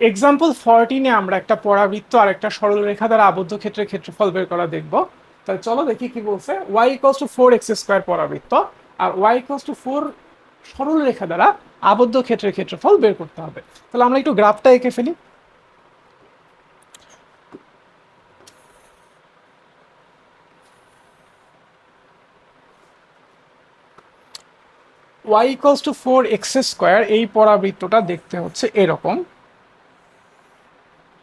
Example ফরটিনে আমরা একটা পরাবৃত্ত আর একটা সরল রেখা দ্বারা আবদ্ধ ক্ষেত্রের ক্ষেত্রফল বের করা দেখব। তাহলে চলো দেখি কি বলছে। Y equals to four X square পরাবৃত্ত। আর ওয়াই ইকলস টু ফোর সরল রেখা দ্বারা আবদ্ধ ক্ষেত্রের ক্ষেত্রফল বের করতে হবে। তাহলে আমরা একটু গ্রাফটা এঁকে ফেলি। Y equals to four X square এই পরাবৃত্তটা দেখতে হচ্ছে এরকম।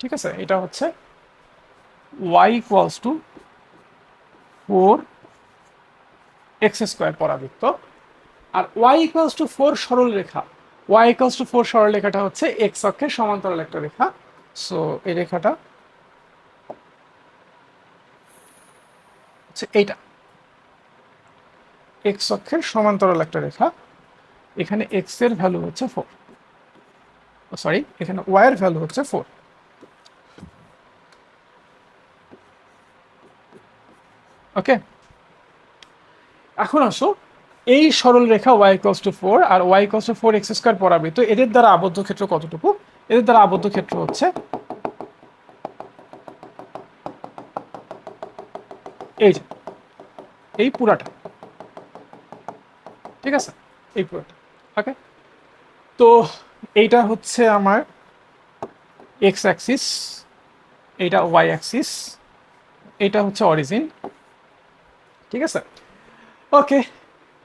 ঠিক আছে, এটা হচ্ছে Y equals to four X square পরাবৃত্ত। আর ওয়াই ইকুয়ালস টু ফোর সরল রেখা ওয়াই ইকুয়ালস টু ফোর সরল রেখাটা হচ্ছে এক্স অক্ষের সমান্তরাল একটা রেখা। সো এই রেখাটা হচ্ছে এইটা। এক্স অক্ষের সমান্তরাল একটা রেখা, এখানে এক্সের ভ্যালু হচ্ছে ফোর সরি এখানে ওয়াই এর ভ্যালু হচ্ছে ফোর ওকে এখন আসো, এই সরল রেখা Y equals to four R Y equals to four X square তো এদের দ্বারা আবদ্ধ ক্ষেত্র কতটুকু? এদের দ্বারা আবদ্ধ ক্ষেত্র হচ্ছে এই যে, এই পুরাটা। ঠিক আছে? এই পুরাটা। ওকে তো এইটা হচ্ছে আমার এক্স অ্যাক্সিস এইটা ওয়াই অ্যাক্সিস এটা হচ্ছে অরিজিন ঠিক আছে? ওকে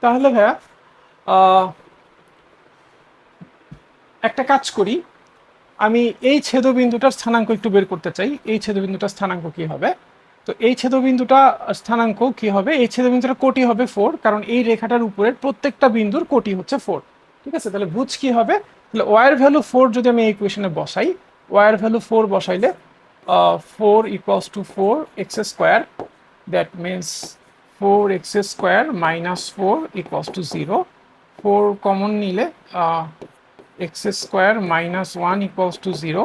তাহলে ভাইয়া একটা কাজ করি। আমি এই ছেদবিন্দুটার স্থানাঙ্ক একটু বের করতে চাই। এই ছেদবিন্দুটার স্থানাঙ্ক কি হবে? তো এই ছেদবিন্দুটা স্থানাঙ্ক কি হবে? এই ছেদবিন্দুটা কোটি হবে ফোর কারণ এই রেখাটার উপরের প্রত্যেকটা বিন্দুর কোটি হচ্ছে ফোর ঠিক আছে? তাহলে বুঝ কি হবে? তাহলে ওয়ার ভ্যালু ফোর যদি আমি এই ইকুয়েশনে বসাই ওয়ার value four বসাইলে four equals to four X square that means four X square minus four equals to zero four common নিলে X square minus one equals to zero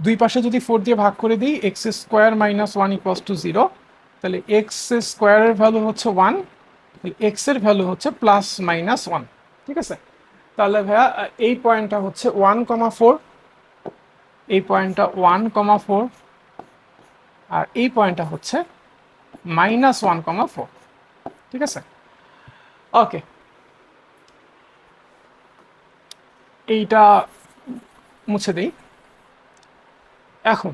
দুই পাশে যদি ফোর দিয়ে ভাগ করে দিই X square minus one equals to zero তাহলে x স্কোয়ারের ভ্যালু হচ্ছে ওয়ান এক্সের ভ্যালু হচ্ছে প্লাস মাইনাস ওয়ান ঠিক আছে? তাহলে ভাইয়া এই পয়েন্টটা হচ্ছে ওয়ান কমা ফোর এই পয়েন্টটা ওয়ান কমা ফোর আর এই পয়েন্টটা হচ্ছে মাইনাস ওয়ান কমা ফোর ঠিক আছে? ওকে এইটা মুছে দিই। এখন,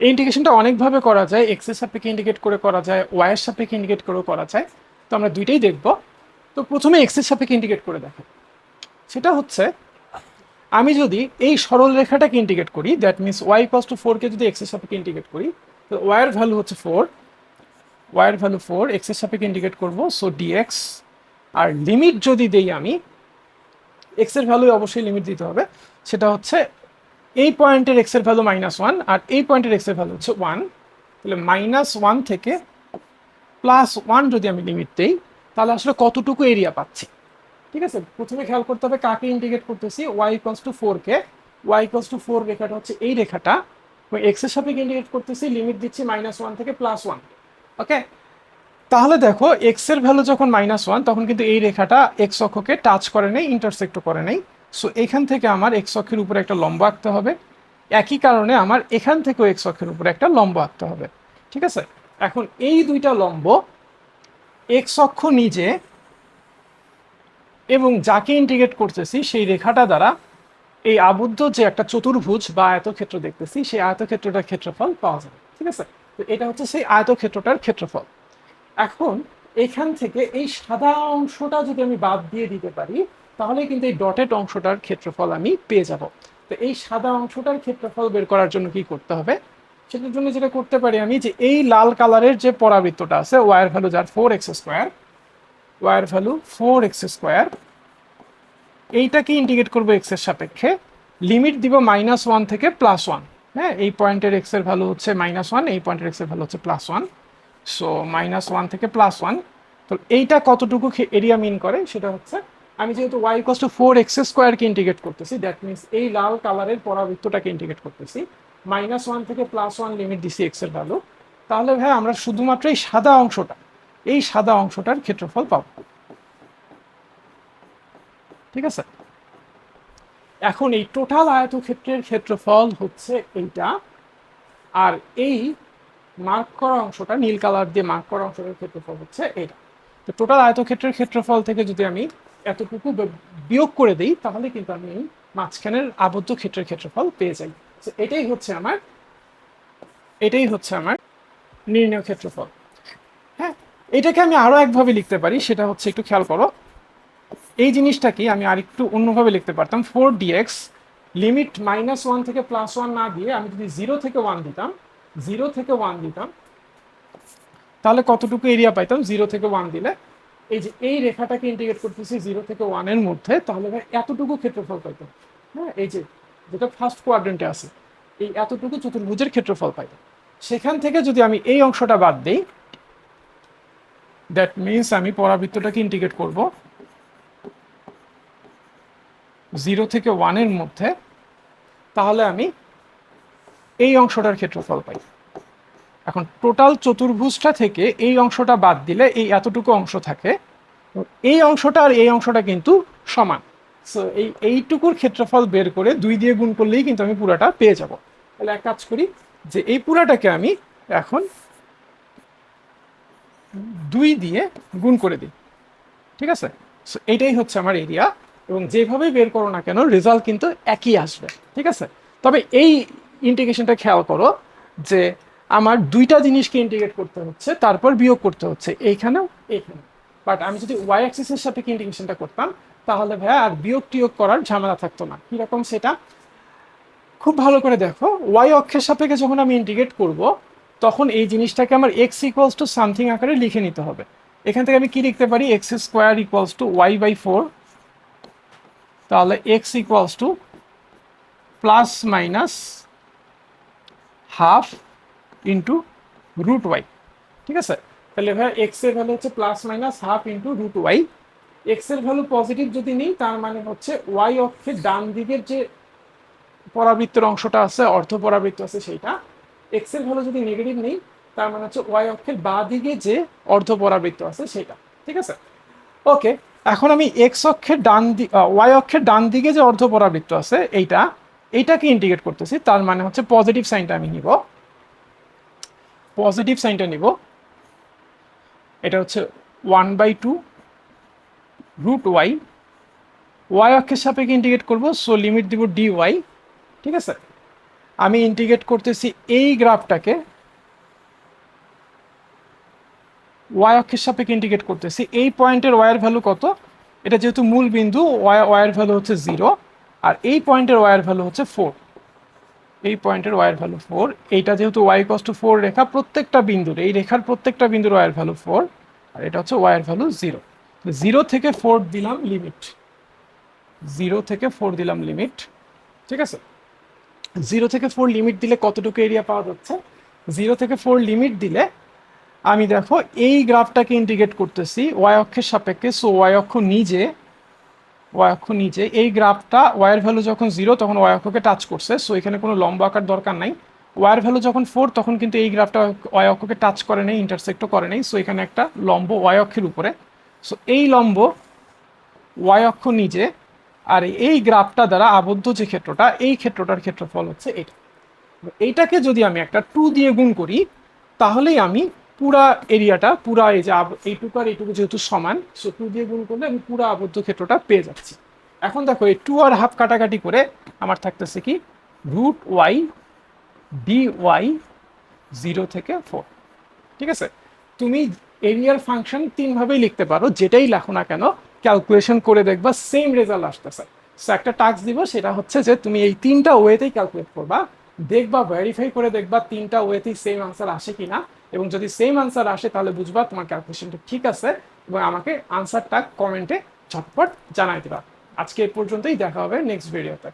এই ইন্ডিকেশনটা অনেকভাবে করা যায় এক্সের সাপেক্ষে ইন্ডিকেট করে করা যায় ওয়াই এর সাপেক্ষে ইন্ডিকেট করেও করা যায়। তো আমরা দুইটাই দেখব। তো প্রথমে এক্সের সাপেক্ষে ইন্ডিকেট করে দেখো। সেটা হচ্ছে, আমি যদি এই সরল রেখাটাকে ইন্টিগ্রেট করি that means Y equals to ফোরকে যদি এক্সের সাপেক্ষে ইন্টিগ্রেট করি, তো ওয়াইয়ের ভ্যালু হচ্ছে ফোর ওয়াইয়ের ভ্যালু ফোর এক্সের সাপেক্ষে ইন্টিগ্রেট করব সো ডিএক্স আর লিমিট যদি দেই আমি এক্সের ভ্যালু অবশ্যই লিমিট দিতে হবে, সেটা হচ্ছে এই পয়েন্টের এক্সের ভ্যালু মাইনাস ওয়ান আর এই পয়েন্টের এক্সের ভ্যালু হচ্ছে ওয়ান তাহলে মাইনাস ওয়ান থেকে প্লাস ওয়ান যদি আমি লিমিট দিই, তাহলে আসলে কতটুকু এরিয়া পাচ্ছি? ঠিক আছে? প্রথমে খেয়াল করতে হবে কাকে ইন্টিগ্রেট করতেছি ওয়াই ইকলস টু ফোর কে ওয়াই ইকলস টু ফোর রেখাটা হচ্ছে এই রেখাটা এক্সের সাপেক্ষে ইন্টিগ্রেট করতেছি লিমিট দিচ্ছি মাইনাস ওয়ান থেকে প্লাস ওয়ান ওকে তাহলে দেখো এক্সের ভ্যালু যখন মাইনাস ওয়ান তখন কিন্তু এই রেখাটা এক্স অক্ষকে টাচ করে নেই ইন্টারসেক্টও করে নেই। সো এখান থেকে আমার এক্স অক্ষের উপরে একটা লম্ব আঁকতে হবে। একই কারণে আমার এখান থেকেও এক্স অক্ষের উপরে একটা লম্ব আঁকতে হবে। ঠিক আছে? এখন এই দুইটা লম্ব এক্স অক্ষ নিজে এবং যাকে ইন্টিগ্রেট করতেছি, সেই রেখাটা দ্বারা এই আবদ্ধ যে একটা চতুর্ভুজ বা আয়তক্ষেত্র দেখতেছি, সেই আয়তক্ষেত্রটার ক্ষেত্রফল পাওয়া যাবে। ঠিক আছে? তো এটা হচ্ছে সেই আয়তক্ষেত্রটার ক্ষেত্রফল। এখন এখান থেকে এই সাদা অংশটা যদি আমি বাদ দিয়ে দিতে পারি, তাহলে কিন্তু এই ডটেড অংশটার ক্ষেত্রফল আমি পেয়ে যাব। তো এই সাদা অংশটার ক্ষেত্রফল বের করার জন্য কি করতে হবে? সেটার জন্য যেটা করতে পারি আমি যে এই লাল কালারের যে পরাবৃত্তটা আছে ওয়ার ভ্যালু যার ফোর এক্স স্কোয়ার ওয়ার ভ্যালু ফোর এক্স স্কোয়ার এইটাকে ইন্টিগ্রেট করব এক্সের সাপেক্ষে। লিমিট দিব মাইনাস ওয়ান থেকে প্লাস ওয়ান হ্যাঁ এই পয়েন্টের এক্সের ভ্যালু হচ্ছে মাইনাস ওয়ান এই পয়েন্টের এক্সের ভ্যালু হচ্ছে plus one so minus one থেকে প্লাস ওয়ান তো এইটা কতটুকু এরিয়া মিন করে সেটা হচ্ছে, আমি যেহেতু Y equals to four X স্কোয়ারকে ইন্টিগ্রেট করতেছি দ্যাট মিনস এই লাল কালারের পরাবৃত্তটাকে ইন্টিগ্রেট করতেছি। মাইনাস ওয়ান থেকে প্লাস ওয়ান লিমিট দিছি এক্সের ভ্যালু তাহলে ভাই, আমরা শুধুমাত্র এই সাদা অংশটা, এই সাদা অংশটার ক্ষেত্রফল পাবো। ঠিক আছে? এখন এই টোটাল আয়তক্ষেত্রের ক্ষেত্রফল হচ্ছে এইটা। আর এই মার্ক করা অংশটা, নীল কালার দিয়ে মার্ক করা অংশটার ক্ষেত্রফল হচ্ছে এটা তো টোটাল আয়তক্ষেত্রের ক্ষেত্রফল থেকে যদি আমি এতটুকু বিয়োগ করে দিই, তাহলে কিন্তু আমি মাঝখানের আবদ্ধ ক্ষেত্রের ক্ষেত্রফল পেয়ে যাই। এটাই হচ্ছে আমার, এটাই হচ্ছে আমার নির্ণয় ক্ষেত্রফল। হ্যাঁ এটাকে আমি আরও একভাবে লিখতে পারি, সেটা হচ্ছে একটু খেয়াল করো। এই জিনিসটাকে আমি আরেকটু অন্যভাবে লিখতে পারতাম। Four D X limit minus one থেকে প্লাস ওয়ান না দিয়ে আমি যদি জিরো থেকে ওয়ান দিতাম জিরো থেকে ওয়ান দিতাম, তাহলে কতটুকু এরিয়া পাইতাম? জিরো থেকে ওয়ান দিলে। এই যে এই রেখাটাকে ইন্টিগ্রেট করতেছি জিরো থেকে ওয়ানের মধ্যে, তাহলে এতটুকু ক্ষেত্রফল পাইতাম। হ্যাঁ এই যে যেটা ফার্স্ট কোয়াড্রেন্টে আছে, এই এতটুকু চতুর্ভুজের ক্ষেত্রফল পাইতাম। সেখান থেকে যদি আমি এই অংশটা বাদ দিই দ্যাট মিনস আমি পরাবৃত্তটাকে ইন্টিগ্রেট করব। জিরো থেকে ওয়ানের মধ্যে, তাহলে আমি এই অংশটার ক্ষেত্রফল পাই। এখন টোটাল চতুর্ভুজটা থেকে এই অংশটা বাদ দিলে এই এতটুকু অংশ থাকে, এই অংশটা আর এই অংশটা কিন্তু সমান। সো এই, এইটুকুর ক্ষেত্রফল বের করে দুই দিয়ে গুণ করলেই কিন্তু আমি পুরাটা পেয়ে যাব। তাহলে এক কাজ করি যে এই পুরাটাকে আমি এখন দুই দিয়ে গুণ করে দিই। ঠিক আছে? সো এইটাই হচ্ছে আমার এরিয়া এবং যেভাবে বের করো না কেন রেজাল্ট কিন্তু একই আসবে, ঠিক আছে? তবে এই ইন্টিগ্রেশনটা খেয়াল করো যে আমার দুইটা জিনিসকে ইন্টিগ্রেট করতে হচ্ছে, তারপর বিয়োগ করতে হচ্ছে, এইখানেও এইখানে। বাট আমি যদি ওয়াই অ্যাক্সিসের সাথে ইন্টিগ্রেশনটা করতাম, তাহলে ভাইয়া আর বিয়োগ টিয়োগ করার ঝামেলা থাকতো না। কীরকম সেটা? খুব ভালো করে দেখো ওয়াই অক্ষের সাপেক্ষে যখন আমি ইন্টিগ্রেট করব, তখন এই জিনিসটাকে আমার এক্স ইকুয়ালস টু সামথিং আকারে লিখে নিতে হবে। এখান থেকে আমি কি লিখতে পারি? X square equals to Y by four তাহলে X equals to plus minus half into root Y ঠিক আছে? তাহলে ভাই এক্সের ভ্যালু হচ্ছে plus minus half into root Y এক্সের ভ্যালু পজিটিভ যদি নিই, তার মানে হচ্ছে ওয়াই অক্ষের ডান দিকের যে পরাবৃত্তের অংশটা আছে, অর্ধ পরাবৃত্ত আছে, সেইটা এক্সের ভ্যালু যদি নেগেটিভ নেই, তার মানে হচ্ছে ওয়াই অক্ষের বা দিকে যে অর্ধ পরাবৃত্ত আছে সেটা ঠিক আছে? ওকে এখন আমি এক্স অক্ষের ডান দি ওয়াই অক্ষের ডান দিকে যে অর্ধ পরাবৃত্ত আছে, এইটা, এইটাকে ইন্টিগ্রেট করতেছি, তার মানে হচ্ছে পজিটিভ সাইনটা আমি নিব। পজিটিভ সাইনটা নিব। এটা হচ্ছে one by two root Y Y অক্ষের সাপেক্ষে ইন্টিগ্রেট করব সো লিমিট দিব ডি ওয়াই ঠিক আছে? আমি ইন্টিগ্রেট করতেছি এই গ্রাফটাকে ওয়াই অক্ষের সাপেক্ষে ইন্টিগ্রেট করতেছি। এই পয়েন্টের ওয়াইয়ের ভ্যালু কত? এটা যেহেতু মূল বিন্দু ওয়াইয়ের ভ্যালু হচ্ছে জিরো আর এই পয়েন্টের ওয়াইয়ের ভ্যালু হচ্ছে ফোর এই পয়েন্টের ওয়াইয়ের ভ্যালু ফোর এইটা যেহেতু ওয়াই কস্ট ফোর রেখা, প্রত্যেকটা বিন্দুর, এই রেখার প্রত্যেকটা বিন্দুর ওয়াইয়ের ভ্যালু ফোর আর এটা হচ্ছে ওয়াইয়ের ভ্যালু জিরো জিরো থেকে ফোর দিলাম লিমিট জিরো থেকে ফোর দিলাম লিমিট ঠিক আছে? জিরো থেকে ফোর লিমিট দিলে কতটুকু এরিয়া পাওয়া যাচ্ছে? জিরো থেকে ফোর লিমিট দিলে আমি দেখো এই গ্রাফটাকে ইন্টিগ্রেট করতেছি ওয়াই অক্ষের সাপেক্ষে সো ওয়াই অক্ষ নিজে ওয়াই অক্ষ নিজে, এই গ্রাফটা ওয়াইয়ের ভ্যালু যখন জিরো তখন ওয়াই অক্ষকে টাচ করছে সো এখানে কোনো লম্ব আঁকার দরকার নাই। ওয়ার ভ্যালু যখন ফোর তখন কিন্তু এই গ্রাফটা ওয়াই অক্ষকে টাচ করে নেই ইন্টারসেক্টও করে নেই সো এখানে একটা লম্ব ওয়াই অক্ষের উপরে। সো এই লম্ব ওয়াই অক্ষ নিজে, আর এই গ্রাফটা দ্বারা আবদ্ধ যে ক্ষেত্রটা, এই ক্ষেত্রটার ক্ষেত্রফল হচ্ছে এটা। এইটাকে যদি আমি একটা টু দিয়ে গুণ করি, তাহলেই আমি পুরা এরিয়াটা, পুরা এই যে এইটুকু আর এইটুকু যেহেতু সমান সো টু দিয়ে গুণ করলে আমি পুরা আবদ্ধ ক্ষেত্রটা পেয়ে যাচ্ছি। এখন দেখো, এই টু আর হাফ কাটাকাটি করে আমার থাকতেছে কি root Y D Y zero থেকে ফোর ঠিক আছে? তুমি এরিয়ার ফাংশন তিনভাবেই লিখতে পারো, যেটাই লেখো না কেন ক্যালকুলেশন করে দেখবা সেম রেজাল্ট আসতেছে। সো একটা টাস্ক দিব, সেটা হচ্ছে যে তুমি এই তিনটা ওয়েতেই ক্যালকুলেট করবা, দেখবা ভেরিফাই করে দেখবা তিনটা ওয়েতেই সেম আনসার আসে কিনা। এবং যদি সেম আনসার আসে, তাহলে বুঝবা তোমার ক্যালকুলেশনটা ঠিক আছে এবং আমাকে আনসারটা কমেন্টে ঝটপট জানাই দেবা। আজকে এ পর্যন্তই, দেখা হবে নেক্সট ভিডিওতে